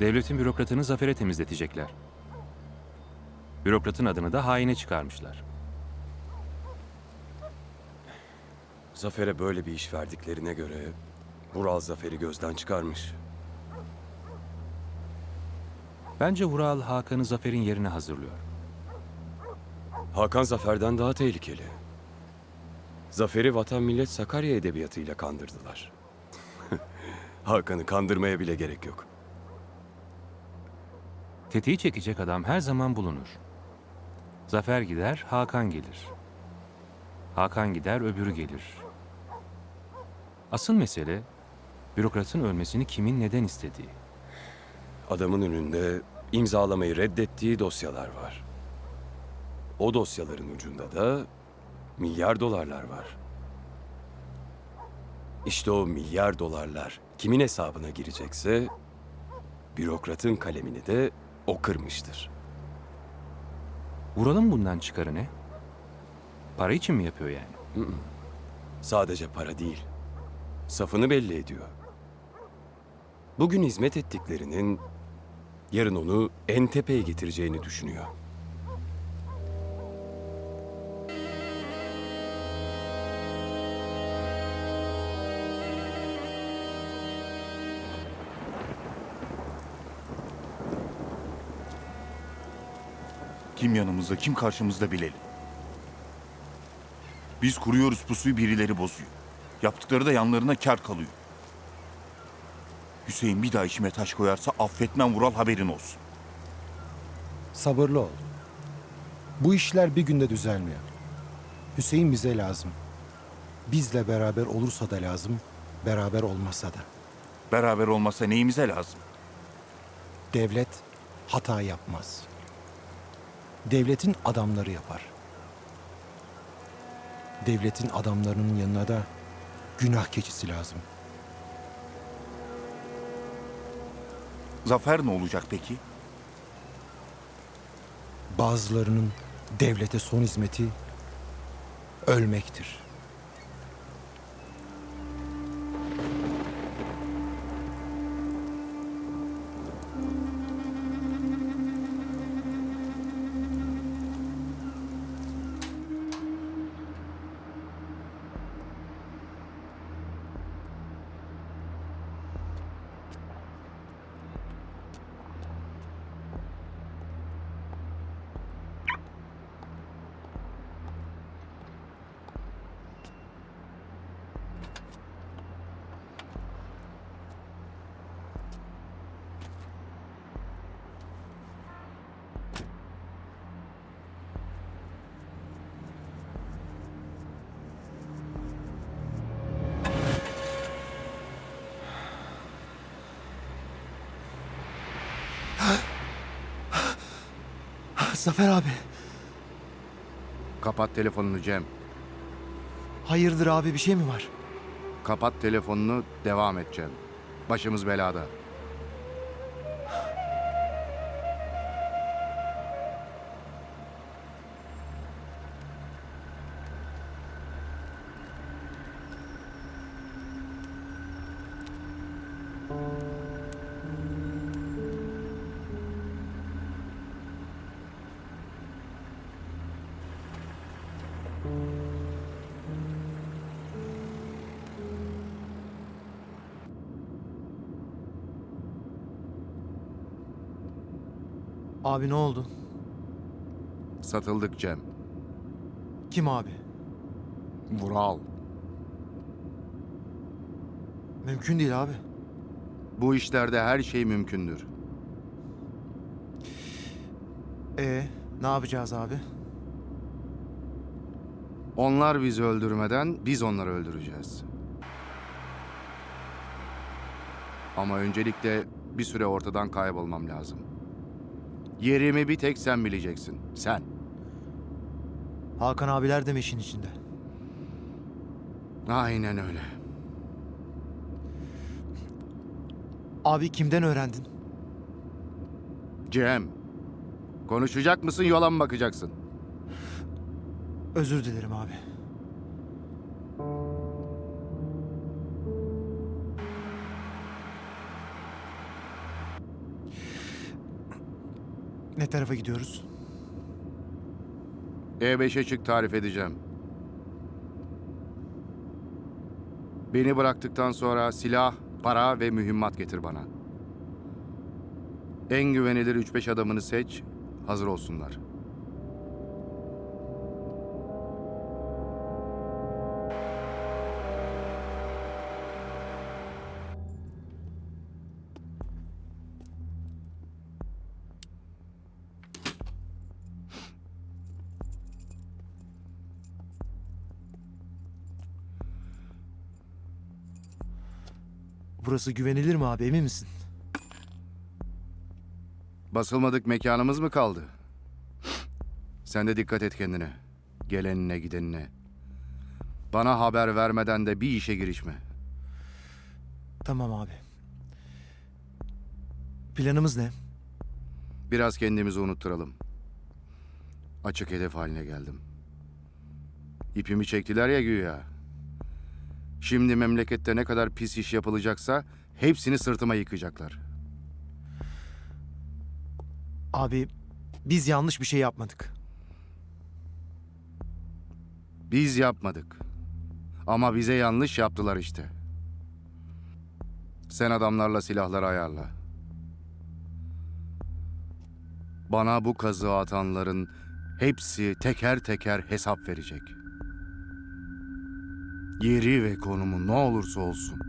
Devletin bürokratını zafere temizletecekler. Bürokratın adını da haine çıkarmışlar. Zafer'e böyle bir iş verdiklerine göre Vural Zafer'i gözden çıkarmış. Bence Vural Hakan'ı zaferin yerine hazırlıyor. Hakan Zafer'den daha tehlikeli. Zafer'i vatan millet Sakarya edebiyatıyla kandırdılar. Hakan'ı kandırmaya bile gerek yok. Tetiği çekecek adam her zaman bulunur. Zafer gider, Hakan gelir. Hakan gider, öbürü gelir. Asıl mesele bürokratın ölmesini kimin neden istediği. Adamın önünde imzalamayı reddettiği dosyalar var. O dosyaların ucunda da milyar dolarlar var. İşte o milyar dolarlar kimin hesabına girecekse bürokratın kalemini de o kırmıştır. Vural'ın bundan çıkarı ne? Para için mi yapıyor yani? Sadece para değil, safını belli ediyor. Bugün hizmet ettiklerinin yarın onu en tepeye getireceğini düşünüyor. Kim yanımızda, kim karşımızda bilelim. Biz kuruyoruz pusuyu birileri bozuyor. Yaptıkları da yanlarına kar kalıyor. Hüseyin bir daha işime taş koyarsa affetmem Vural haberin olsun. Sabırlı ol. Bu işler bir günde düzelmiyor. Hüseyin bize lazım. Bizle beraber olursa da lazım, beraber olmasa da. Beraber olmasa neyimize lazım? Devlet hata yapmaz. Devletin adamları yapar. Devletin adamlarının yanına da günah keçisi lazım. Zafer ne olacak peki? Bazılarının devlete son hizmeti ölmektir. Zafer abi. Kapat telefonunu Cem. Hayırdır abi bir şey mi var? Kapat telefonunu devam et Cem. Başımız belada. Abi ne oldu? Satıldık Cem. Kim abi? Vural. Mümkün değil abi. Bu işlerde her şey mümkündür. E ne yapacağız abi? Onlar bizi öldürmeden biz onları öldüreceğiz. Ama öncelikle bir süre ortadan kaybolmam lazım. Yerimi bir tek sen bileceksin. Sen. Hakan abiler de mi işin içinde? Aynen öyle. Abi kimden öğrendin? Cem. Konuşacak mısın yola mı bakacaksın? Özür dilerim abi. Ne tarafa gidiyoruz? E5'e çık tarif edeceğim. Beni bıraktıktan sonra silah, para ve mühimmat getir bana. En güvenilir 3-5 adamını seç, hazır olsunlar. Burası güvenilir mi abi emin misin? Basılmadık mekanımız mı kaldı? Sen de dikkat et kendine. Gelenine gidenine. Bana haber vermeden de bir işe girişme. Tamam abi. Planımız ne? Biraz kendimizi unutturalım. Açık hedef haline geldim. İpimi çektiler ya güya. Şimdi memlekette ne kadar pis iş yapılacaksa hepsini sırtıma yıkacaklar. Abi biz yanlış bir şey yapmadık. Biz yapmadık. Ama bize yanlış yaptılar işte. Sen adamlarla silahları ayarla. Bana bu kazığı atanların hepsi teker teker hesap verecek. Yeri ve konumu ne olursa olsun.